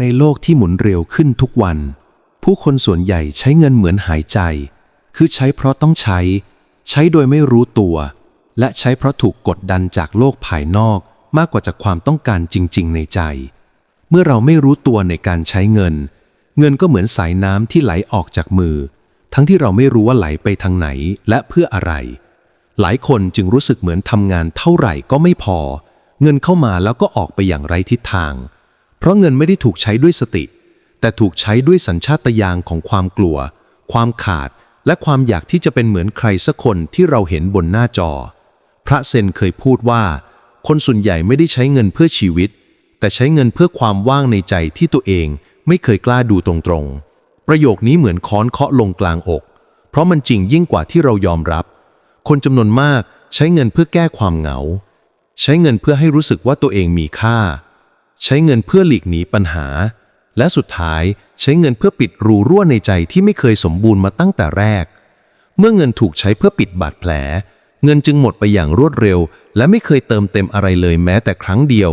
ในโลกที่หมุนเร็วขึ้นทุกวัน ผู้คนส่วนใหญ่ใช้เงินเหมือนหายใจ คือใช้เพราะต้องใช้ ใช้โดยไม่รู้ตัว และใช้เพราะถูกกดดันจากโลกภายนอกมากกว่าจากความต้องการจริง ๆ ในใจ เมื่อเราไม่รู้ตัวในการใช้เงิน เงินก็เหมือนสายน้ำที่ไหลออกจากมือ ทั้งที่เราไม่รู้ว่าไหลไปทางไหนและเพื่ออะไร หลายคนจึงรู้สึกเหมือนทำงานเท่าไหร่ก็ไม่พอ เงินเข้ามาแล้วก็ออกไปอย่างไร้ทิศทาง เพราะเงินไม่ได้ถูกใช้ด้วยสติ แต่ถูกใช้ด้วยสัญชาตญาณของความกลัว ความขาด และความอยากที่จะเป็นเหมือนใครสักคนที่เราเห็นบนหน้าจอ พระเซนเคยพูดว่า คนส่วนใหญ่ไม่ได้ใช้เงินเพื่อชีวิต แต่ใช้เงินเพื่อความว่างในใจที่ตัวเองไม่เคยกล้าดูตรงๆ ประโยคนี้เหมือนค้อนเคาะลงกลางอก เพราะมันจริงยิ่งกว่าที่เรายอมรับ คนจำนวนมากใช้เงินเพื่อแก้ความเหงา ใช้เงินเพื่อให้รู้สึกว่าตัวเองมีค่า ใช้เงินเพื่อหลีกหนีปัญหา และสุดท้ายใช้เงินเพื่อปิดรูรั่วในใจที่ไม่เคยสมบูรณ์มาตั้งแต่แรก เมื่อเงินถูกใช้เพื่อปิดบาดแผล เงินจึงหมดไปอย่างรวดเร็ว และไม่เคยเติมเต็มอะไรเลยแม้แต่ครั้งเดียว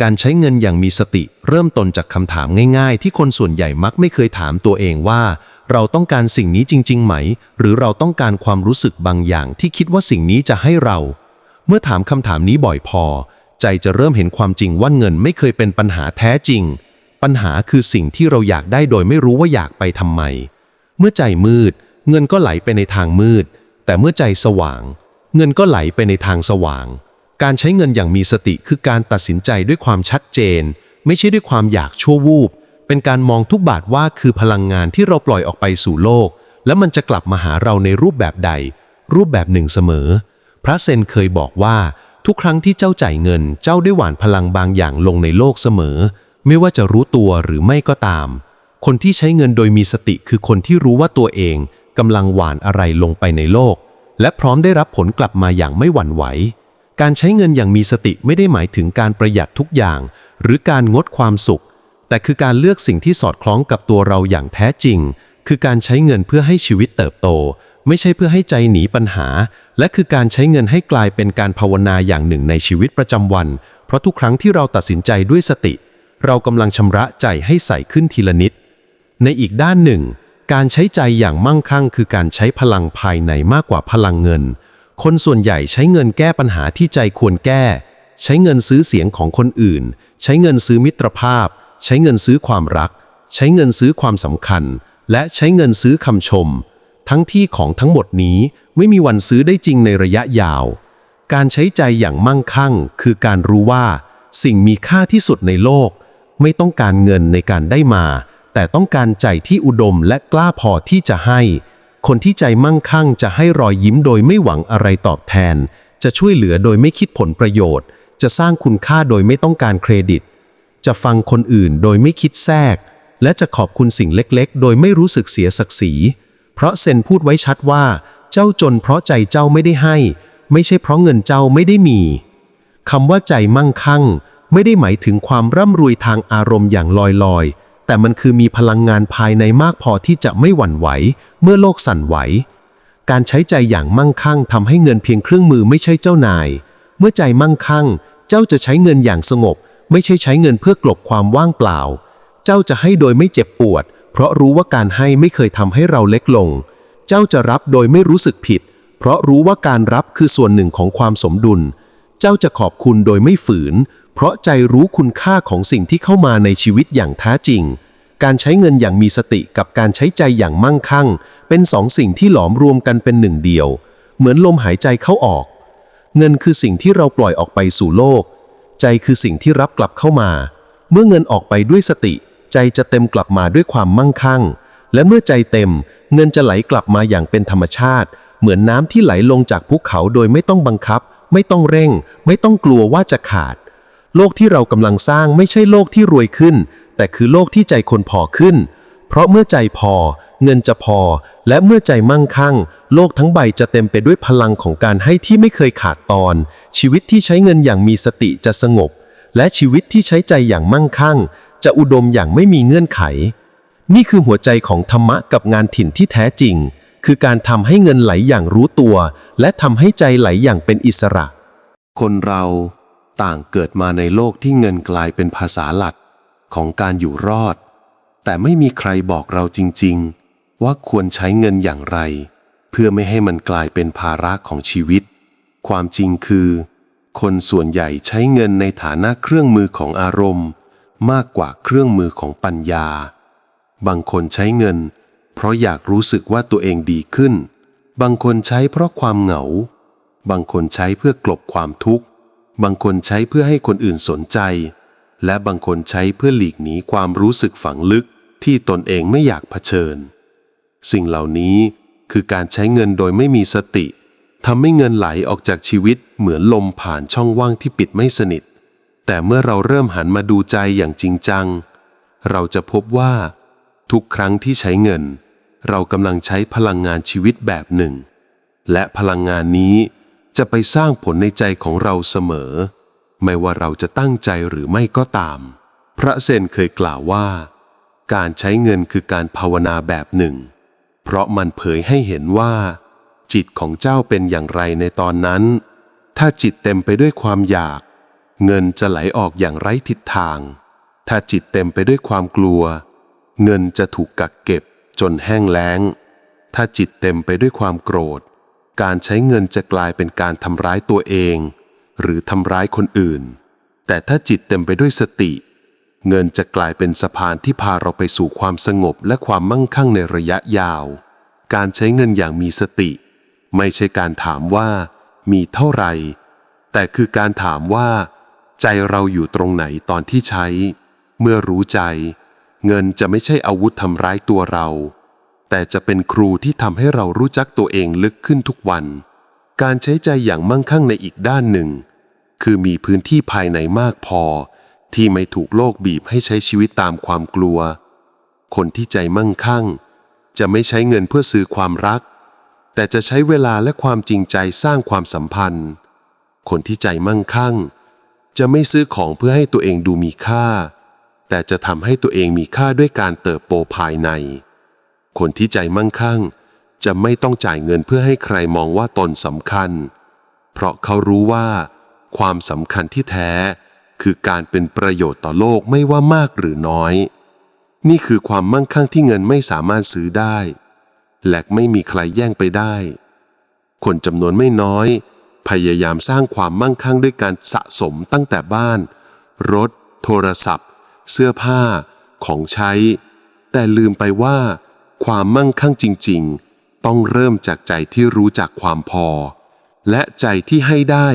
การใช้เงินอย่างมีสติ เริ่มต้นจากคำถามง่าย ๆ ที่คนส่วนใหญ่มักไม่เคยถามตัวเองว่า เราต้องการสิ่งนี้จริง ๆ ไหม หรือเราต้องการความรู้สึกบางอย่างที่คิดว่าสิ่งนี้จะให้เรา เมื่อถามคำถามนี้บ่อยพอ ใจจะเริ่มเห็นความจริงว่าเงินไม่เคยเป็นปัญหาแท้จริง ปัญหาคือสิ่งที่เราอยากได้โดยไม่รู้ว่าอยากไปทำไม เมื่อใจมืด เงินก็ไหลไปในทางมืด แต่เมื่อใจสว่าง เงินก็ไหลไปในทางสว่าง การใช้เงินอย่างมีสติคือการตัดสินใจด้วยความชัดเจน ไม่ใช่ด้วยความอยากชั่ววูบ เป็นการมองทุกบาทว่าคือพลังงานที่เราปล่อยออกไปสู่โลก และมันจะกลับมาหาเราในรูปแบบใด รูปแบบหนึ่งเสมอ พระเซนเคยบอกว่า ทุกครั้งที่เจ้าจ่ายเงิน เจ้าได้หว่านพลังบางอย่างลงในโลกเสมอ ไม่ว่าจะรู้ตัวหรือไม่ก็ตาม คนที่ใช้เงินโดยมีสติคือคนที่รู้ว่าตัวเองกำลังหว่านอะไรลงไปในโลก และพร้อมได้รับผลกลับมาอย่างไม่หวั่นไหว การใช้เงินอย่างมีสติไม่ได้หมายถึงการประหยัดทุกอย่าง หรือการงดความสุข แต่คือการเลือกสิ่งที่สอดคล้องกับตัวเราอย่างแท้จริง คือการใช้เงินเพื่อให้ชีวิตเติบโต ไม่ใช่เพื่อให้ใจหนีปัญหา และคือการใช้เงินให้กลายเป็นการภาวนาอย่างหนึ่งในชีวิตประจำวัน เพราะทุกครั้งที่เราตัดสินใจด้วยสติ เรากำลังชำระใจให้ใสขึ้นทีละนิด ในอีกด้านหนึ่ง การใช้ใจอย่างมั่งคั่ง คือการใช้พลังภายในมากกว่าพลังเงิน คนส่วนใหญ่ใช้เงินแก้ปัญหาที่ใจควรแก้ ใช้เงินซื้อเสียงของคนอื่น ใช้เงินซื้อมิตรภาพ ใช้เงินซื้อความรัก ใช้เงินซื้อความสำคัญ และใช้เงินซื้อคำชม ทั้งที่ของทั้งหมดนี้ไม่มีวันซื้อได้จริงในระยะยาว การใช้ใจอย่างมั่งคั่ง คือการรู้ว่า สิ่งมีค่าที่สุดในโลก ไม่ต้องการเงินในการได้มา แต่ต้องการใจที่อุดมและกล้าพอที่จะให้ คนที่ใจมั่งคั่งจะให้รอยยิ้มโดยไม่หวังอะไรตอบแทน จะช่วยเหลือโดยไม่คิดผลประโยชน์ จะสร้างคุณค่าโดยไม่ต้องการเครดิต จะฟังคนอื่นโดยไม่คิดแทรก และจะขอบคุณสิ่งเล็กๆ โดยไม่รู้สึกเสียศักดิ์ศรี เพราะเซนพูดไว้ชัดว่า เจ้าจนเพราะใจเจ้าไม่ได้ให้ ไม่ใช่เพราะเงินเจ้าไม่ได้มีคำว่าใจมั่งคั่ง ไม่ได้หมายถึงความร่ำรวยทางอารมณ์อย่างลอยๆแต่มันคือมีพลังงานภายในมากพอที่จะไม่หวั่นไหว เมื่อโลกสั่นไหว การใช้ใจอย่างมั่งคั่งทำให้เงินเพียงเครื่องมือไม่ใช่เจ้านาย เมื่อใจมั่งคั่ง เจ้าจะใช้เงินอย่างสงบ ไม่ใช่ใช้เงินเพื่อกลบความว่างเปล่า เจ้าจะให้โดยไม่เจ็บปวด เพราะรู้ว่าการให้ไม่เคยทำให้เราเล็กลง เจ้าจะรับโดยไม่รู้สึกผิด เพราะรู้ว่าการรับคือส่วนหนึ่งของความสมดุล เจ้าจะขอบคุณโดยไม่ฝืน เพราะใจรู้คุณค่าของสิ่งที่เข้ามาในชีวิตอย่างแท้จริง การใช้เงินอย่างมีสติกับการใช้ใจอย่างมั่งคั่ง เป็นสองสิ่งที่หลอมรวมกันเป็นหนึ่งเดียว เหมือนลมหายใจเข้าออก เงินคือสิ่งที่เราปล่อยออกไปสู่โลก ใจคือสิ่งที่รับกลับเข้ามา เมื่อเงินออกไปด้วยสติ ใจจะเต็มกลับมาด้วยความมั่งคั่ง และเมื่อใจเต็ม เงินจะไหลกลับมาอย่างเป็นธรรมชาติ เหมือนน้ำที่ไหลลงจากภูเขาโดยไม่ต้องบังคับ ไม่ต้องเร่ง ไม่ต้องกลัวว่าจะขาด โลกที่เรากำลังสร้างไม่ใช่โลกที่รวยขึ้น แต่คือโลกที่ใจคนพอขึ้น เพราะเมื่อใจพอ เงินจะพอ และเมื่อใจมั่งคั่ง โลกทั้งใบจะเต็มไปด้วยพลังของการให้ที่ไม่เคยขาดตอน ชีวิตที่ใช้เงินอย่างมีสติจะสงบและชีวิตที่ใช้ใจอย่างมั่งคั่ง จะอุดมอย่างไม่มีเงื่อนไข นี่คือหัวใจของธรรมะกับงานถิ่นที่แท้จริง คือการทำให้เงินไหลอย่างรู้ตัว และทำให้ใจไหลอย่างเป็นอิสระ คนเราต่างเกิดมาในโลกที่เงินกลายเป็นภาษาหลักของการอยู่รอด แต่ไม่มีใครบอกเราจริง ๆ ว่าควรใช้เงินอย่างไร เพื่อไม่ให้มันกลายเป็นภาระของชีวิต ความจริงคือ คนส่วนใหญ่ใช้เงินในฐานะเครื่องมือของอารมณ์ มากกว่าเครื่องมือของปัญญา บางคนใช้เงิน เพราะอยากรู้สึกว่าตัวเองดีขึ้น บางคนใช้เพราะความเหงา บางคนใช้เพื่อกลบความทุกข์ บางคนใช้เพื่อให้คนอื่นสนใจ และบางคนใช้เพื่อหลีกหนีความรู้สึกฝังลึกที่ตนเองไม่อยากเผชิญ สิ่งเหล่านี้คือการใช้เงินโดยไม่มีสติทำให้เงินไหลออกจากชีวิตเหมือนลมผ่านช่องว่างที่ปิดไม่สนิท แต่เมื่อเราเริ่มหันมาดูใจอย่างจริงจัง เราจะพบว่า ทุกครั้งที่ใช้เงิน เรากำลังใช้พลังงานชีวิตแบบหนึ่ง และพลังงานนี้จะไปสร้างผลในใจของเราเสมอ ไม่ว่าเราจะตั้งใจหรือไม่ก็ตาม พระเซนเคยกล่าวว่า การใช้เงินคือการภาวนาแบบหนึ่ง เพราะมันเผยให้เห็นว่า จิตของเจ้าเป็นอย่างไรในตอนนั้น ถ้าจิตเต็มไปด้วยความอยาก เงินจะไหลออกอย่างไร้ทิศทาง ถ้าจิตเต็มไปด้วยความกลัว เงินจะถูกกักเก็บจนแห้งแล้ง ถ้าจิตเต็มไปด้วยความโกรธ การใช้เงินจะกลายเป็นการทำร้ายตัวเอง หรือทำร้ายคนอื่น แต่ถ้าจิตเต็มไปด้วยสติ เงินจะกลายเป็นสะพานที่พาเราไปสู่ความสงบและความมั่งคั่งในระยะยาว การใช้เงินอย่างมีสติ ไม่ใช่การถามว่า มีเท่าไหร่ แต่คือการถามว่า ใจเราอยู่ตรงไหนตอนที่ใช้ เมื่อรู้ใจ เงินจะไม่ใช่อาวุธทำร้ายตัวเรา แต่จะเป็นครูที่ทำให้เรารู้จักตัวเองลึกขึ้นทุกวัน การใช้ใจอย่างมั่งคั่งในอีกด้านหนึ่ง คือมีพื้นที่ภายในมากพอ ที่ไม่ถูกโลกบีบให้ใช้ชีวิตตามความกลัว คนที่ใจมั่งคั่ง จะไม่ใช้เงินเพื่อซื้อความรัก แต่จะใช้เวลาและความจริงใจสร้างความสัมพันธ์ คนที่ใจมั่งคั่ง จะไม่ซื้อของเพื่อให้ตัวเองดูมีค่า แต่จะทำให้ตัวเองมีค่าด้วยการเติบโตภายใน คนที่ใจมั่งคั่ง จะไม่ต้องจ่ายเงินเพื่อให้ใครมองว่าตนสำคัญ เพราะเขารู้ว่า ความสำคัญที่แท้ คือการเป็นประโยชน์ต่อโลกไม่ว่ามากหรือน้อย นี่คือความมั่งคั่งที่เงินไม่สามารถซื้อได้ และไม่มีใครแย่งไปได้ คนจำนวนไม่น้อย พยายามสร้างความมั่งคั่งด้วยการสะสมตั้งแต่บ้าน รถ โทรศัพท์ เสื้อผ้า ของใช้ แต่ลืมไปว่า ความมั่งคั่งจริง ๆ ต้องเริ่มจากใจที่รู้จักความพอ และใจที่ให้ได้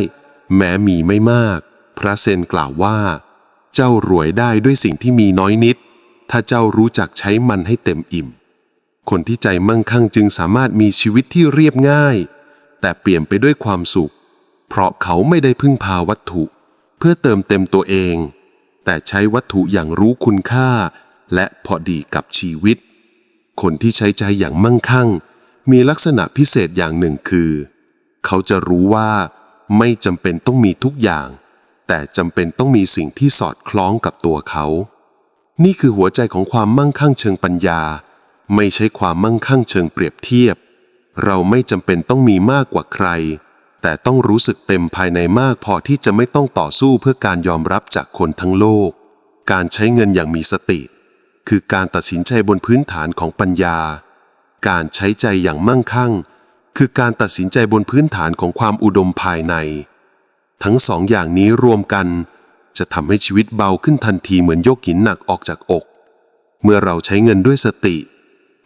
แม้มีไม่มาก พระเซนกล่าวว่า เจ้ารวยได้ด้วยสิ่งที่มีน้อยนิด ถ้าเจ้ารู้จักใช้มันให้เต็มอิ่ม คนที่ใจมั่งคั่งจึงสามารถมีชีวิตที่เรียบง่าย แต่เปลี่ยนไปด้วยความสุข เพราะเขาไม่ได้พึ่งพาวัตถุ เพื่อเติมเต็มตัวเอง แต่ใช้วัตถุอย่างรู้คุณค่า และพอดีกับชีวิต คนที่ใช้ใจอย่างมั่งคั่ง มีลักษณะพิเศษอย่างหนึ่งคือ เขาจะรู้ว่า ไม่จำเป็นต้องมีทุกอย่าง แต่จำเป็นต้องมีสิ่งที่สอดคล้องกับตัวเขา นี่คือหัวใจของความมั่งคั่งเชิงปัญญา ไม่ใช่ความมั่งคั่งเชิงเปรียบเทียบ เราไม่จำเป็นต้องมีมากกว่าใคร แต่ต้องรู้สึกเต็มภายในมากพอที่จะไม่ต้องต่อสู้เพื่อการยอมรับจากคนทั้งโลก การใช้เงินอย่างมีสติ คือการตัดสินใจบนพื้นฐานของปัญญา การใช้ใจอย่างมั่งคั่ง คือการตัดสินใจบนพื้นฐานของความอุดมภายใน ทั้งสองอย่างนี้รวมกัน จะทำให้ชีวิตเบาขึ้นทันทีเหมือนยกหินหนักออกจากอก เมื่อเราใช้เงินด้วยสติ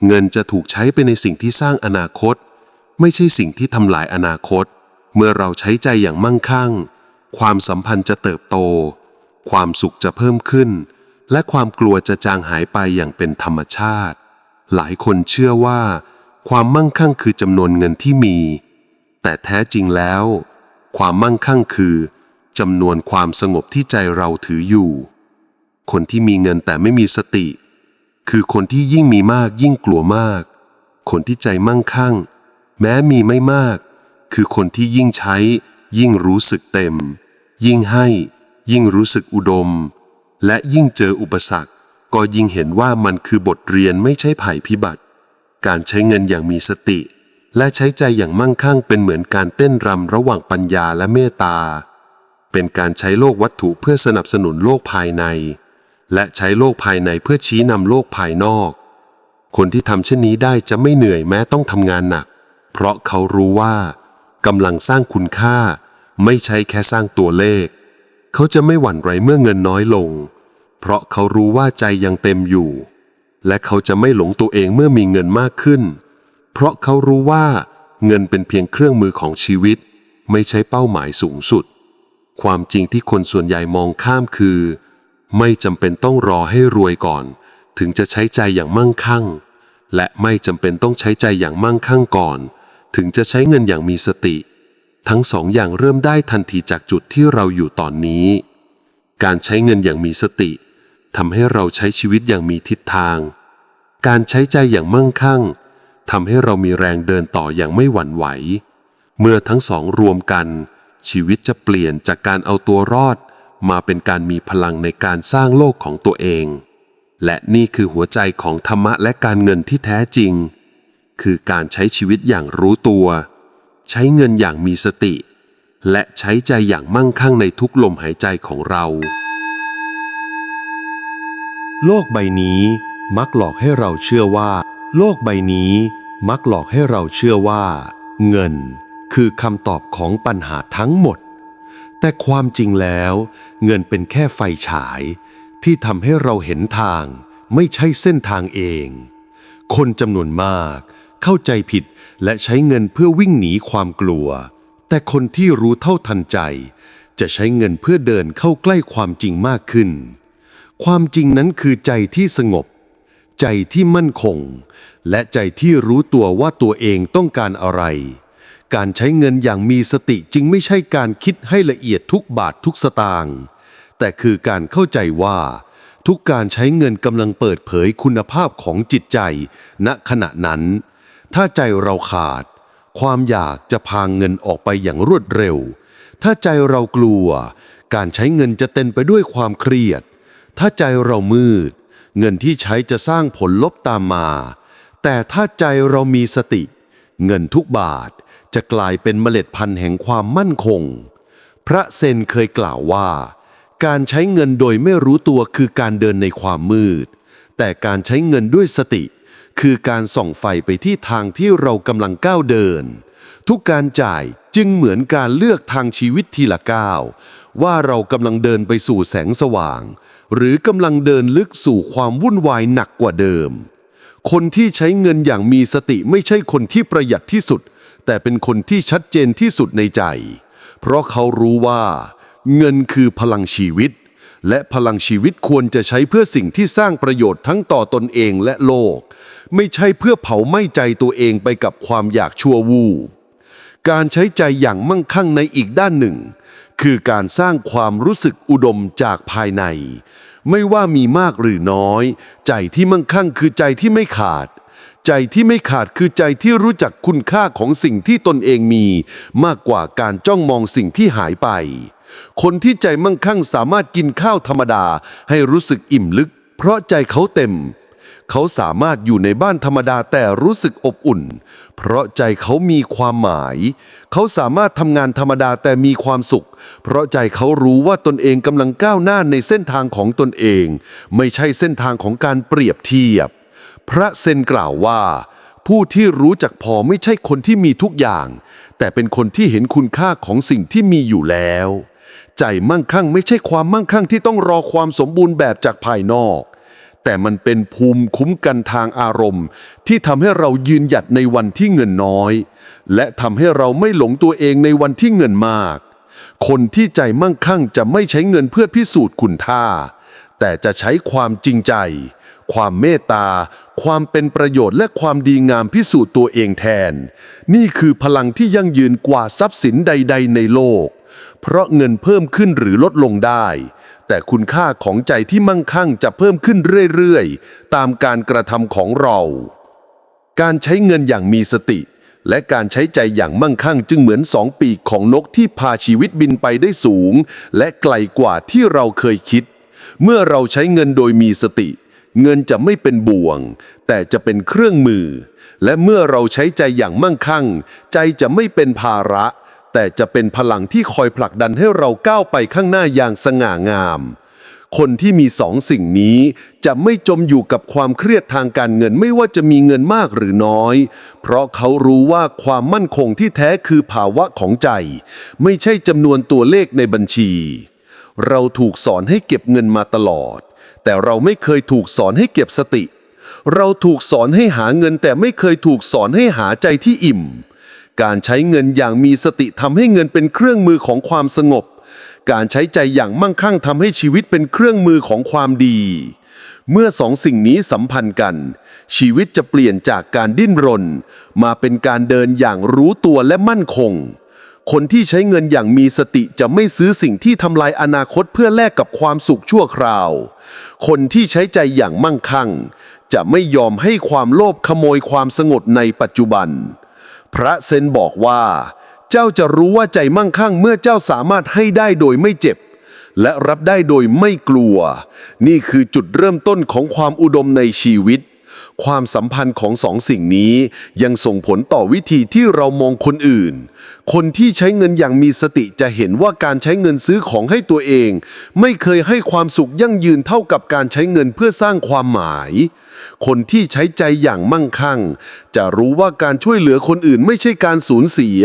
เงินจะถูกใช้ไปในสิ่งที่สร้างอนาคต ไม่ใช่สิ่งที่ทำลายอนาคต เมื่อเราใช้ใจอย่างมั่งคั่ง ความสัมพันธ์จะเติบโต ความสุขจะเพิ่มขึ้น และความกลัวจะจางหายไปอย่างเป็นธรรมชาติ หลายคนเชื่อว่า ความมั่งคั่งคือจำนวนเงินที่มี แต่แท้จริงแล้ว ความมั่งคั่งคือจำนวนความสงบที่ใจเราถืออยู่ คนที่มีเงินแต่ไม่มีสติ คือคนที่ยิ่งมีมากยิ่งกลัวมาก คนที่ใจมั่งคั่ง แม้มีไม่มาก คือคนที่ยิ่งใช้ ยิ่งรู้สึกเต็ม ยิ่งให้ ยิ่งรู้สึกอุดม และยิ่งเจออุปสรรค ก็ยิ่งเห็นว่ามันคือบทเรียนไม่ใช่ภัยพิบัติ การใช้เงินอย่างมีสติ และใช้ใจอย่างมั่งคั่งเป็นเหมือนการเต้นรำระหว่างปัญญาและเมตตา เป็นการใช้โลกวัตถุเพื่อสนับสนุนโลกภายใน และใช้โลกภายในเพื่อชี้นำโลกภายนอก คนที่ทำเช่นนี้ได้จะไม่เหนื่อยแม้ต้องทำงานหนัก เพราะเขารู้ว่ากำลังสร้างคุณค่า ไม่ใช่แค่สร้างตัวเลข เขาจะไม่หวั่นไหวเมื่อเงินน้อยลง เพราะเขารู้ว่าใจยังเต็มอยู่ และเขาจะไม่หลงตัวเองเมื่อมีเงินมากขึ้น เพราะเขารู้ว่าเงินเป็นเพียงเครื่องมือของชีวิต ไม่ใช่เป้าหมายสูงสุด ความจริงที่คนส่วนใหญ่มองข้ามคือ ไม่จำเป็นต้องรอให้รวยก่อน ถึงจะใช้ใจอย่างมั่งคั่ง และไม่จำเป็นต้องใช้ใจอย่างมั่งคั่งก่อน ถึงจะใช้เงินอย่างมีสติ ทั้งสองอย่างเริ่มได้ทันทีจากจุดที่เราอยู่ตอนนี้ การใช้เงินอย่างมีสติทำให้เราใช้ชีวิตอย่างมีทิศทาง การใช้ใจอย่างมั่งคั่งทำให้เรามีแรงเดินต่ออย่างไม่หวั่นไหว เมื่อทั้งสองรวมกัน ชีวิตจะเปลี่ยนจากการเอาตัวรอด มาเป็นการมีพลังในการสร้างโลกของตัวเอง และนี่คือหัวใจของธรรมะและการเงินที่แท้จริง คือการใช้ชีวิตอย่างรู้ตัว ใช้เงินอย่างมีสติ และใช้ใจอย่างมั่งคั่งในทุกลมหายใจของเรา โลกใบนี้มักหลอกให้เราเชื่อว่า โลกใบนี้มักหลอกให้เราเชื่อว่า เงินคือคำตอบของปัญหาทั้งหมด แต่ความจริงแล้ว เงินเป็นแค่ไฟฉาย ที่ทำให้เราเห็นทางไม่ใช่เส้นทางเอง คนจำนวนมาก เข้าใจผิดและใช้เงินเพื่อวิ่งหนีความกลัว แต่คนที่รู้เท่าทันใจ จะใช้เงินเพื่อเดินเข้าใกล้ความจริงมากขึ้น ความจริงนั้นคือใจที่สงบ ใจที่มั่นคง และใจที่รู้ตัวว่าตัวเองต้องการอะไร การใช้เงินอย่างมีสติจึงไม่ใช่การคิดให้ละเอียดทุกบาททุกสตางค์แต่คือการเข้าใจว่า ทุกการใช้เงินกำลังเปิดเผยคุณภาพของจิตใจ ณขณะนั้น ถ้าใจเราขาด ความอยากจะพางเงินออกไปอย่างรวดเร็ว ถ้าใจเรากลัว การใช้เงินจะเต็มไปด้วยความเครียด ถ้าใจเรามืด เงินที่ใช้จะสร้างผลลบตามมา แต่ถ้าใจเรามีสติ เงินทุกบาท จะกลายเป็นเมล็ดพันธุ์แห่งความมั่นคง พระเซนเคยกล่าวว่า การใช้เงินโดยไม่รู้ตัวคือการเดินในความมืด แต่การใช้เงินด้วยสติ คือการส่องไฟไปที่ทางที่เรากำลังก้าวเดิน ทุกการจ่ายจึงเหมือนการเลือกทางชีวิตทีละก้าว ว่าเรากำลังเดินไปสู่แสงสว่าง หรือกำลังเดินลึกสู่ความวุ่นวายหนักกว่าเดิม คนที่ใช้เงินอย่างมีสติไม่ใช่คนที่ประหยัดที่สุด แต่เป็นคนที่ชัดเจนที่สุดในใจ เพราะเขารู้ว่า เงินคือพลังชีวิต และพลังชีวิตควรจะใช้เพื่อสิ่งที่สร้างประโยชน์ทั้งต่อตนเองและโลก ไม่ใช่เพื่อเผาไหม้ใจตัวเองไปกับความอยากชั่ววูบการใช้ใจอย่างมั่งคั่งในอีกด้านหนึ่ง คือการสร้างความรู้สึกอุดมจากภายใน ไม่ว่ามีมากหรือน้อย ใจที่มั่งคั่งคือใจที่ไม่ขาด ใจที่ไม่ขาดคือใจที่รู้จักคุณค่าของสิ่งที่ตนเองมี มากกว่าการจ้องมองสิ่งที่หายไป คนที่ใจมั่งคั่งสามารถกินข้าวธรรมดาให้รู้สึกอิ่มลึก เพราะใจเขาเต็ม เขาสามารถอยู่ในบ้านธรรมดาแต่รู้สึกอบอุ่น เพราะใจเขามีความหมาย เขาสามารถทำงานธรรมดาแต่มีความสุข เพราะใจเขารู้ว่าตนเองกำลังก้าวหน้าในเส้นทางของตนเอง ไม่ใช่เส้นทางของการเปรียบเทียบ พระเซนกล่าวว่า ผู้ที่รู้จักพอไม่ใช่คนที่มีทุกอย่าง แต่เป็นคนที่เห็นคุณค่าของสิ่งที่มีอยู่แล้ว ใจมั่งคั่งไม่ใช่ความมั่งคั่งที่ต้องรอความสมบูรณ์แบบจากภายนอก แต่มันเป็นภูมิคุ้มกันทางอารมณ์ ที่ทำให้เรายืนหยัดในวันที่เงินน้อย และทำให้เราไม่หลงตัวเองในวันที่เงินมาก คนที่ใจมั่งคั่งจะไม่ใช้เงินเพื่อพิสูจน์คุณค่า แต่จะใช้ความจริงใจ ความเมตตา ความเป็นประโยชน์และความดีงามพิสูจน์ตัวเองแทน นี่คือพลังที่ยั่งยืนกว่าทรัพย์สินใด ๆ ในโลก เพราะเงินเพิ่มขึ้นหรือลดลงได้ แต่คุณค่าของใจที่มั่งคั่งจะเพิ่มขึ้นเรื่อยๆ ตามการกระทำของเรา การใช้เงินอย่างมีสติ และการใช้ใจอย่างมั่งคั่งจึงเหมือนสองปีกของนกที่พาชีวิตบินไปได้สูง และไกลกว่าที่เราเคยคิด เมื่อเราใช้เงินโดยมีสติ เงินจะไม่เป็นบ่วง แต่จะเป็นเครื่องมือ และเมื่อเราใช้ใจอย่างมั่งคั่ง ใจจะไม่เป็นภาระ แต่จะเป็นพลังที่คอยผลักดันให้เราก้าวไปข้างหน้าอย่างสง่างาม คนที่มีสองสิ่งนี้จะไม่จมอยู่กับความเครียดทางการเงินไม่ว่าจะมีเงินมากหรือน้อย เพราะเขารู้ว่าความมั่นคงที่แท้คือภาวะของใจ ไม่ใช่จำนวนตัวเลขในบัญชี เราถูกสอนให้เก็บเงินมาตลอด แต่เราไม่เคยถูกสอนให้เก็บสติ เราถูกสอนให้หาเงิน แต่ไม่เคยถูกสอนให้หาใจที่อิ่ม การใช้เงินอย่างมีสติทำให้เงินเป็นเครื่องมือของความสงบ การใช้ใจอย่างมั่งคั่งทำให้ชีวิตเป็นเครื่องมือของความดี เมื่อสองสิ่งนี้สัมพันธ์กัน ชีวิตจะเปลี่ยนจากการดิ้นรน มาเป็นการเดินอย่างรู้ตัวและมั่นคง คนที่ใช้เงินอย่างมีสติจะไม่ซื้อสิ่งที่ทำลายอนาคตเพื่อแลกกับความสุขชั่วคราว คนที่ใช้ใจอย่างมั่งคั่ง จะไม่ยอมให้ความโลภขโมยความสงบในปัจจุบัน พระเซนบอกว่า เจ้าจะรู้ว่าใจมั่งคั่งเมื่อเจ้าสามารถให้ได้โดยไม่เจ็บ และรับได้โดยไม่กลัว นี่คือจุดเริ่มต้นของความอุดมในชีวิต ความสัมพันธ์ของสองสิ่งนี้ ยังส่งผลต่อวิธีที่เรามองคนอื่น คนที่ใช้เงินอย่างมีสติจะเห็นว่าการใช้เงินซื้อของให้ตัวเอง ไม่เคยให้ความสุขยั่งยืนเท่ากับการใช้เงินเพื่อสร้างความหมาย คนที่ใช้ใจอย่างมั่งคั่ง จะรู้ว่าการช่วยเหลือคนอื่นไม่ใช่การสูญเสีย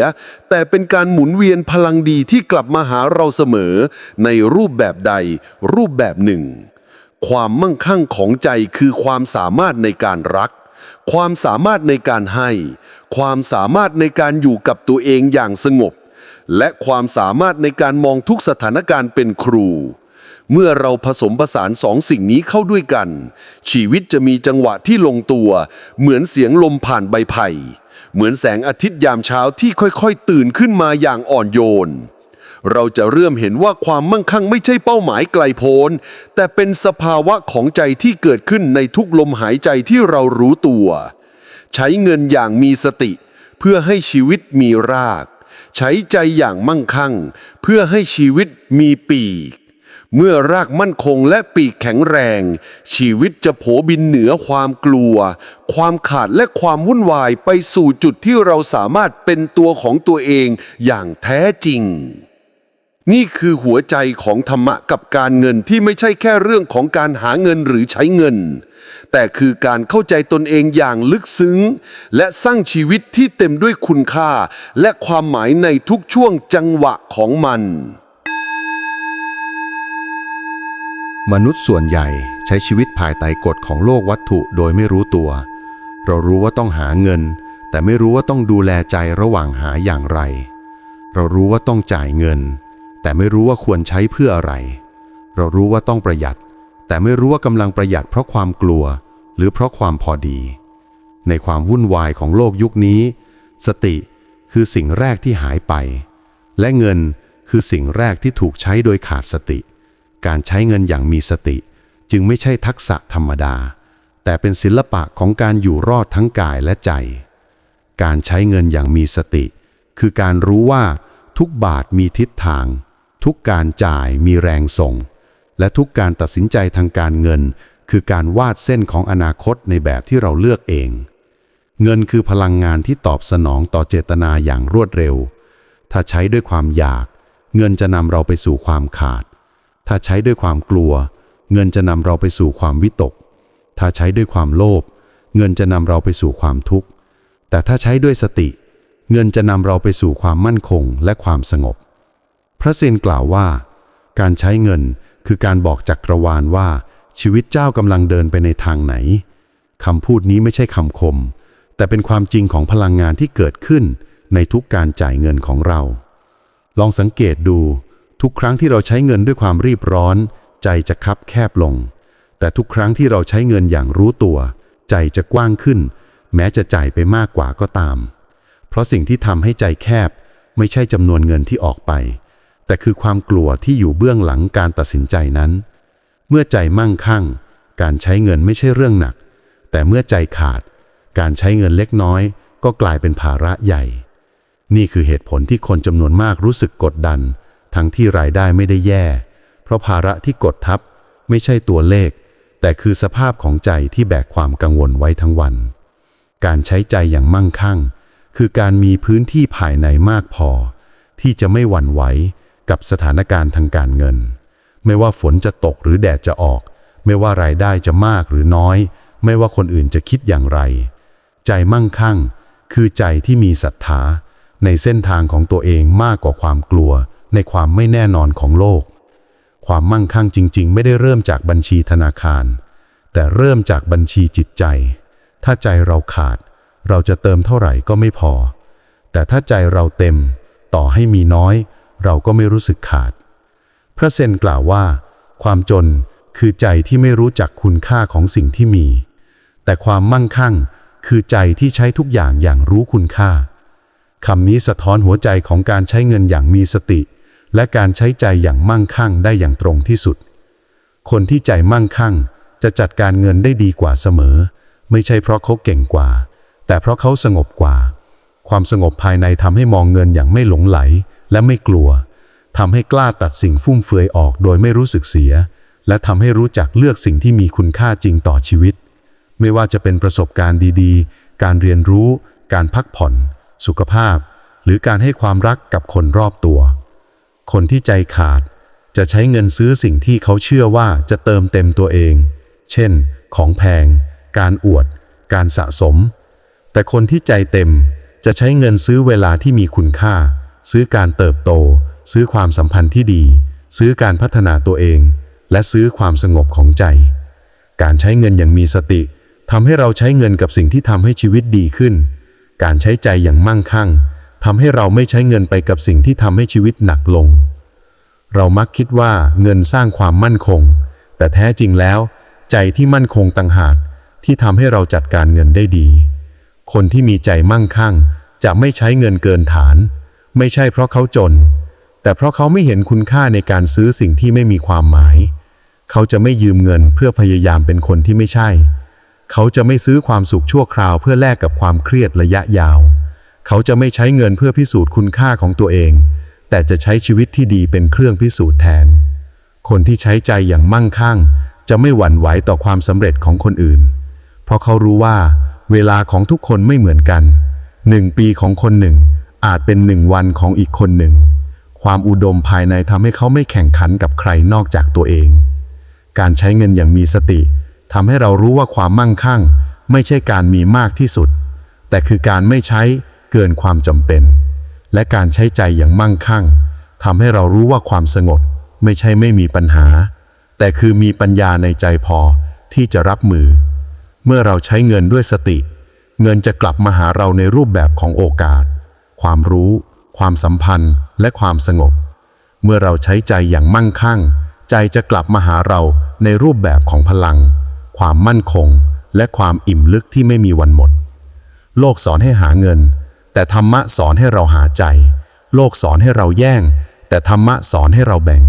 แต่เป็นการหมุนเวียนพลังดีที่กลับมาหาเราเสมอ ในรูปแบบใดรูปแบบหนึ่ง ความมั่งคั่งของใจคือความสามารถในการรัก ความสามารถในการให้ ความสามารถในการอยู่กับตัวเองอย่างสงบ และความสามารถในการมองทุกสถานการณ์เป็นครู เมื่อเราผสมผสานสองสิ่งนี้เข้าด้วยกัน ชีวิตจะมีจังหวะที่ลงตัว เหมือนเสียงลมผ่านใบไผ่ เหมือนแสงอาทิตย์ยามเช้าที่ค่อยๆ ตื่นขึ้นมาอย่างอ่อนโยน เราจะเริ่มเห็นว่าความมั่งคั่งไม่ใช่เป้าหมายไกลโพ้น แต่เป็นสภาวะของใจที่เกิดขึ้นในทุกลมหายใจที่เรารู้ตัว ใช้เงินอย่างมีสติ เพื่อให้ชีวิตมีราก ใช้ใจอย่างมั่งคั่ง เพื่อให้ชีวิตมีปีก เมื่อรากมั่นคงและปีกแข็งแรง ชีวิตจะโผบินเหนือความกลัว ความขาดและความวุ่นวายไปสู่จุดที่เราสามารถเป็นตัวของตัวเองอย่างแท้จริง นี่คือหัวใจของธรรมะกับการเงินที่ไม่ใช่แค่เรื่องของการหาเงินหรือใช้เงิน แต่คือการเข้าใจตนเองอย่างลึกซึ้ง และสร้างชีวิตที่เต็มด้วยคุณค่า และความหมายในทุกช่วงจังหวะของมัน มนุษย์ส่วนใหญ่ใช้ชีวิตภายใต้กฎของโลกวัตถุโดยไม่รู้ตัว เรารู้ว่าต้องหาเงิน แต่ไม่รู้ว่าต้องดูแลใจระหว่างหาอย่างไร เรารู้ว่าต้องจ่ายเงิน แต่ไม่รู้ว่าควรใช้เพื่ออะไร เรารู้ว่าต้องประหยัด แต่ไม่รู้ว่ากำลังประหยัดเพราะความกลัว หรือเพราะความพอดี ในความวุ่นวายของโลกยุคนี้ สติคือสิ่งแรกที่หายไป และเงินคือสิ่งแรกที่ถูกใช้โดยขาดสติ การใช้เงินอย่างมีสติ จึงไม่ใช่ทักษะธรรมดา แต่เป็นศิลปะของการอยู่รอดทั้งกายและใจ การใช้เงินอย่างมีสติ คือการรู้ว่าทุกบาทมีทิศทาง ทุกการจ่ายมีแรงส่ง และทุกการตัดสินใจทางการเงิน คือการวาดเส้นของอนาคตในแบบที่เราเลือกเอง เงินคือพลังงานที่ตอบสนองต่อเจตนาอย่างรวดเร็ว ถ้าใช้ด้วยความอยาก เงินจะนำเราไปสู่ความขาด ถ้าใช้ด้วยความกลัว เงินจะนำเราไปสู่ความวิตก ถ้าใช้ด้วยความโลภเงินจะนำเราไปสู่ความทุกข์ แต่ถ้าใช้ด้วยสติ เงินจะนำเราไปสู่ความมั่นคงและความสงบ ระเซนกล่าวว่า การใช้เงินคือการบอกจักรวาลว่า ชีวิตเจ้ากำลังเดินไปในทางไหนคำพูดนี้ไม่ใช่คำคม แต่เป็นความจริงของพลังงานที่เกิดขึ้นในทุกการจ่ายเงินของเรา ลองสังเกตดู ทุกครั้งที่เราใช้เงินด้วยความรีบร้อน ใจจะคับแคบลง แต่ทุกครั้งที่เราใช้เงินอย่างรู้ตัว ใจจะกว้างขึ้น แม้จะจ่ายไปมากกว่าก็ตาม เพราะสิ่งที่ทำให้ใจแคบไม่ใช่จำนวนเงินที่ออกไป แต่คือความกลัวที่อยู่เบื้องหลังการตัดสินใจนั้น เมื่อใจมั่งคั่ง การใช้เงินไม่ใช่เรื่องหนัก แต่เมื่อใจขาด การใช้เงินเล็กน้อย ก็กลายเป็นภาระใหญ่ นี่คือเหตุผลที่คนจำนวนมากรู้สึกกดดัน ทั้งที่รายได้ไม่ได้แย่ เพราะภาระที่กดทับ ไม่ใช่ตัวเลข แต่คือสภาพของใจที่แบกความกังวลไว้ทั้งวัน การใช้ใจอย่างมั่งคั่ง คือการมีพื้นที่ภายในมากพอ ที่จะไม่หวั่นไหว กับสถานการณ์ทางการเงิน ไม่ว่าฝนจะตกหรือแดดจะออก ไม่ว่ารายได้จะมากหรือน้อย ไม่ว่าคนอื่นจะคิดอย่างไร ใจมั่งคั่ง คือใจที่มีศรัทธาในเส้นทางของตัวเองมากกว่าความกลัว ในความไม่แน่นอนของโลก ความมั่งคั่งจริง ๆ ไม่ได้เริ่มจากบัญชีธนาคาร แต่เริ่มจากบัญชีจิตใจ ถ้าใจเราขาด เราจะเติมเท่าไหร่ก็ไม่พอ แต่ถ้าใจเราเต็ม ต่อให้มีน้อย เราก็ไม่รู้สึกขาด พระเซนกล่าวว่า ความจนคือใจที่ไม่รู้จักคุณค่าของสิ่งที่มี แต่ความมั่งคั่งคือใจที่ใช้ทุกอย่างอย่างรู้คุณค่าคำนี้สะท้อนหัวใจของการใช้เงินอย่างมีสติ และการใช้ใจอย่างมั่งคั่งได้อย่างตรงที่สุด คนที่ใจมั่งคั่ง จะจัดการเงินได้ดีกว่าเสมอ ไม่ใช่เพราะเขาเก่งกว่า แต่เพราะเขาสงบกว่า ความสงบภายในทำให้มองเงินอย่างไม่หลงไหล และไม่กลัวทำให้กล้าตัดสิ่งฟุ่มเฟือยออกโดยไม่รู้สึกเสีย และทำให้รู้จักเลือกสิ่งที่มีคุณค่าจริงต่อชีวิต ไม่ว่าจะเป็นประสบการณ์ดีๆ การเรียนรู้ การพักผ่อน สุขภาพ หรือการให้ความรักกับคนรอบตัว คนที่ใจขาดจะใช้เงินซื้อสิ่งที่เขาเชื่อว่าจะเติมเต็มตัวเอง เช่น ของแพง การอวด การสะสม แต่คนที่ใจเต็มจะใช้เงินซื้อเวลาที่มีคุณค่า ซื้อการเติบโต ซื้อความสัมพันธ์ที่ดี ซื้อการพัฒนาตัวเอง และซื้อความสงบของใจ การใช้เงินอย่างมีสติทำให้เราใช้เงินกับสิ่งที่ทำให้ชีวิตดีขึ้น การใช้ใจอย่างมั่งคั่งทำให้เราไม่ใช้เงินไปกับสิ่งที่ทำให้ชีวิตหนักลง เรามักคิดว่าเงินสร้างความมั่นคง แต่แท้จริงแล้ว ใจที่มั่นคงต่างหากที่ทำให้เราจัดการเงินได้ดี คนที่มีใจมั่งคั่ง จะไม่ใช้เงินเกินฐาน ไม่ใช่เพราะเขาจน แต่เพราะเขาไม่เห็นคุณค่าในการซื้อสิ่งที่ไม่มีความหมาย เขาจะไม่ยืมเงินเพื่อพยายามเป็นคนที่ไม่ใช่ เขาจะไม่ซื้อความสุขชั่วคราวเพื่อแลกกับความเครียดระยะยาว เขาจะไม่ใช้เงินเพื่อพิสูจน์คุณค่าของตัวเอง แต่จะใช้ชีวิตที่ดีเป็นเครื่องพิสูจน์แทน คนที่ใช้ใจอย่างมั่งคั่ง จะไม่หวั่นไหวต่อความสำเร็จของคนอื่น เพราะเขารู้ว่า เวลาของทุกคนไม่เหมือนกันหนึ่งปีของคนหนึ่ง อาจเป็นหนึ่งวันของอีกคนหนึ่ง ความอุดมภายในทำให้เขาไม่แข่งขันกับใครนอกจากตัวเอง การใช้เงินอย่างมีสติทำให้เรารู้ว่าความมั่งคั่ง ไม่ใช่การมีมากที่สุด แต่คือการไม่ใช้เกินความจำเป็น และการใช้ใจอย่างมั่งคั่งทำให้เรารู้ว่าความสงบไม่ใช่ไม่มีปัญหา แต่คือมีปัญญาในใจพอที่จะรับมือ เมื่อเราใช้เงินด้วยสติ เงินจะกลับมาหาเราในรูปแบบของโอกาส ความรู้ ความสัมพันธ์ และความสงบ เมื่อเราใช้ใจอย่างมั่งคั่ง ใจจะกลับมาหาเราในรูปแบบของพลัง ความมั่นคง และความอิ่มลึกที่ไม่มีวันหมด โลกสอนให้หาเงิน แต่ธรรมะสอนให้เราหาใจ โลกสอนให้เราแย่ง แต่ธรรมะสอนให้เราแบ่ง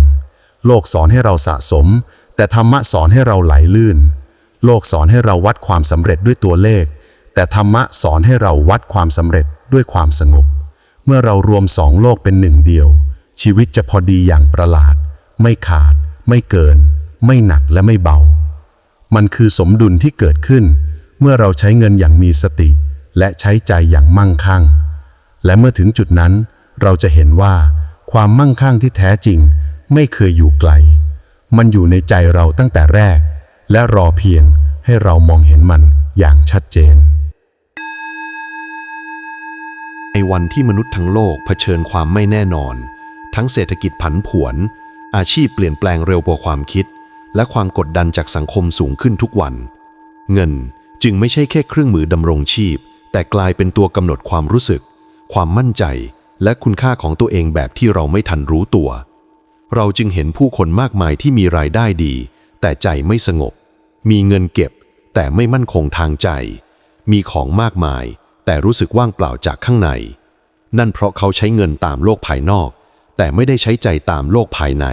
โลกสอนให้เราสะสม แต่ธรรมะสอนให้เราไหลลื่น โลกสอนให้เราวัดความสำเร็จด้วยตัวเลขแต่ธรรมะสอนให้เราวัดความสำเร็จด้วยความสงบ เมื่อเรารวมสองโลกเป็นหนึ่งเดียว ชีวิตจะพอดีอย่างประหลาด ไม่ขาด ไม่เกิน ไม่หนักและไม่เบา มันคือสมดุลที่เกิดขึ้น เมื่อเราใช้เงินอย่างมีสติ และใช้ใจอย่างมั่งคั่ง และเมื่อถึงจุดนั้น เราจะเห็นว่า ความมั่งคั่งที่แท้จริง ไม่เคยอยู่ไกล มันอยู่ในใจเราตั้งแต่แรก และรอเพียงให้เรามองเห็นมันอย่างชัดเจน ในวันที่มนุษย์ทั้งโลกเผชิญความไม่แน่นอน ทั้งเศรษฐกิจผันผวน อาชีพเปลี่ยนแปลงเร็วกว่าความคิด และความกดดันจากสังคมสูงขึ้นทุกวัน เงินจึงไม่ใช่แค่เครื่องมือดำรงชีพ แต่กลายเป็นตัวกำหนดความรู้สึก ความมั่นใจ และคุณค่าของตัวเองแบบที่เราไม่ทันรู้ตัว เราจึงเห็นผู้คนมากมายที่มีรายได้ดี แต่ใจไม่สงบ มีเงินเก็บ แต่ไม่มั่นคงทางใจ มีของมากมาย แต่รู้สึกว่างเปล่าจากข้างใน นั่นเพราะเขาใช้เงินตามโลกภายนอก แต่ไม่ได้ใช้ใจตามโลกภายใน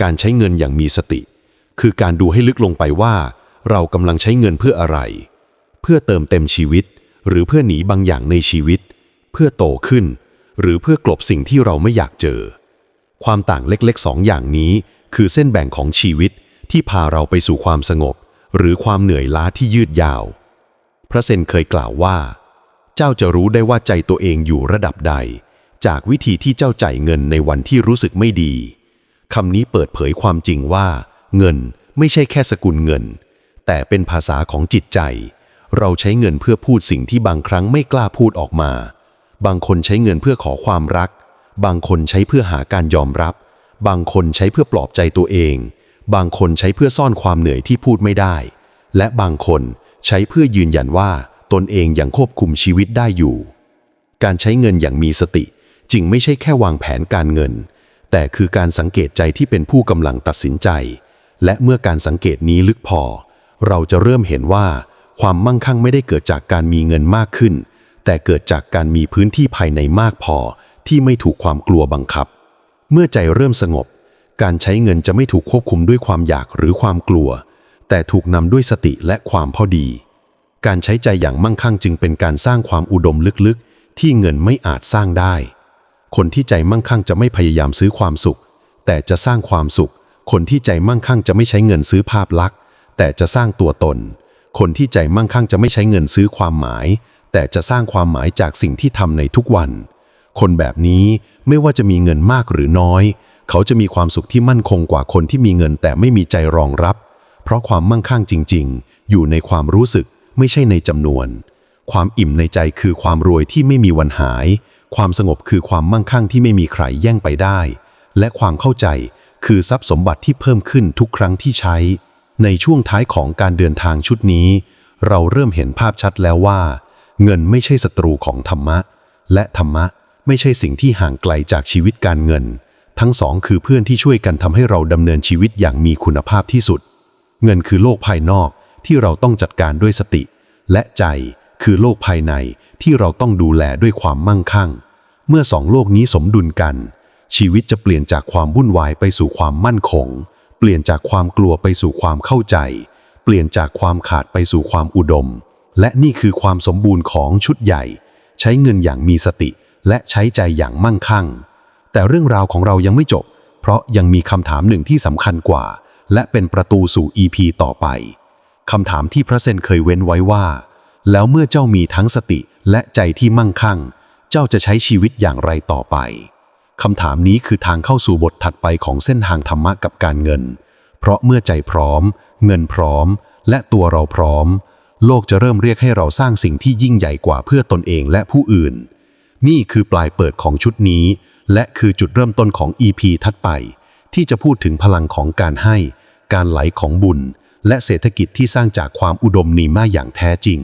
การใช้เงินอย่างมีสติ คือการดูให้ลึกลงไปว่า เรากำลังใช้เงินเพื่ออะไร เพื่อเติมเต็มชีวิต หรือเพื่อหนีบางอย่างในชีวิต เพื่อโตขึ้น หรือเพื่อกลบสิ่งที่เราไม่อยากเจอ ความต่างเล็กๆสองอย่างนี้ คือเส้นแบ่งของชีวิตที่พาเราไปสู่ความสงบ หรือความเหนื่อยล้าที่ยืดยาว พระเซนเคยกล่าวว่า เจ้าจะรู้ได้ว่าใจตัวเองอยู่ระดับใด จากวิธีที่เจ้าจ่ายเงินในวันที่รู้สึกไม่ดีคำนี้เปิดเผยความจริงว่า เงินไม่ใช่แค่สกุลเงิน แต่เป็นภาษาของจิตใจ เราใช้เงินเพื่อพูดสิ่งที่บางครั้งไม่กล้าพูดออกมา บางคนใช้เงินเพื่อขอความรัก บางคนใช้เพื่อหาการยอมรับ บางคนใช้เพื่อปลอบใจตัวเอง บางคนใช้เพื่อซ่อนความเหนื่อยที่พูดไม่ได้ และบางคนใช้เพื่อยืนยันว่า ตนเองยังควบคุมชีวิตได้อยู่ การใช้เงินอย่างมีสติจึงไม่ใช่แค่วางแผนการเงิน แต่คือการสังเกตใจที่เป็นผู้กำลังตัดสินใจ และเมื่อการสังเกตนี้ลึกพอ เราจะเริ่มเห็นว่า ความมั่งคั่งไม่ได้เกิดจากการมีเงินมากขึ้น แต่เกิดจากการมีพื้นที่ภายในมากพอ ที่ไม่ถูกความกลัวบังคับ เมื่อใจเริ่มสงบ การใช้เงินจะไม่ถูกควบคุมด้วยความอยากหรือความกลัว แต่ถูกนำด้วยสติและความพอดี การใช้ใจอย่างมั่งคั่งจึงเป็นการสร้างความอุดมลึกๆ ที่เงินไม่อาจสร้างได้ คนที่ใจมั่งคั่งจะไม่พยายามซื้อความสุข แต่จะสร้างความสุข คนที่ใจมั่งคั่งจะไม่ใช้เงินซื้อภาพลักษณ์ แต่จะสร้างตัวตน คนที่ใจมั่งคั่งจะไม่ใช้เงินซื้อความหมาย แต่จะสร้างความหมายจากสิ่งที่ทำในทุกวัน คนแบบนี้ไม่ว่าจะมีเงินมากหรือน้อย เขาจะมีความสุขที่มั่นคงกว่าคนที่มีเงินแต่ไม่มีใจรองรับ เพราะความมั่งคั่งจริง ๆ อยู่ในความรู้สึก ไม่ใช่ในจำนวน ความอิ่มในใจคือความรวยที่ไม่มีวันหาย ความสงบคือความมั่งคั่งที่ไม่มีใครแย่งไปได้ และความเข้าใจคือทรัพย์สมบัติที่เพิ่มขึ้นทุกครั้งที่ใช้ ในช่วงท้ายของการเดินทางชุดนี้ เราเริ่มเห็นภาพชัดแล้วว่า เงินไม่ใช่ศัตรูของธรรมะ และธรรมะไม่ใช่สิ่งที่ห่างไกลจากชีวิตการเงิน ทั้งสองคือเพื่อนที่ช่วยกันทำให้เราดำเนินชีวิตอย่างมีคุณภาพที่สุด เงินคือโลกภายนอก ที่เราต้องจัดการด้วยสติ และใจคือโลกภายในที่เราต้องดูแลด้วยความมั่งคั่ง เมื่อสองโลกนี้สมดุลกัน ชีวิตจะเปลี่ยนจากความวุ่นวายไปสู่ความมั่นคง เปลี่ยนจากความกลัวไปสู่ความเข้าใจ เปลี่ยนจากความขาดไปสู่ความอุดม และนี่คือความสมบูรณ์ของชุดใหญ่ ใช้เงินอย่างมีสติ และใช้ใจอย่างมั่งคั่ง แต่เรื่องราวของเรายังไม่จบ เพราะยังมีคำถามหนึ่งที่สำคัญกว่า และเป็นประตูสู่ EP ต่อไป คำถามที่พระเซนเคยเว้นไว้ว่า แล้วเมื่อเจ้ามีทั้งสติและใจที่มั่งคั่ง เจ้าจะใช้ชีวิตอย่างไรต่อไปคำถามนี้คือทางเข้าสู่บทถัดไปของเส้นทางธรรมะกับการเงิน เพราะเมื่อใจพร้อม เงินพร้อม และตัวเราพร้อม โลกจะเริ่มเรียกให้เราสร้างสิ่งที่ยิ่งใหญ่กว่าเพื่อตนเองและผู้อื่น นี่คือปลายเปิดของชุดนี้ และคือจุดเริ่มต้นของ EP ถัดไป ที่จะพูดถึงพลังของการให้ การไหลของบุญ และเศรษฐกิจที่สร้างจากความอุดมนีมาอย่างแท้จริง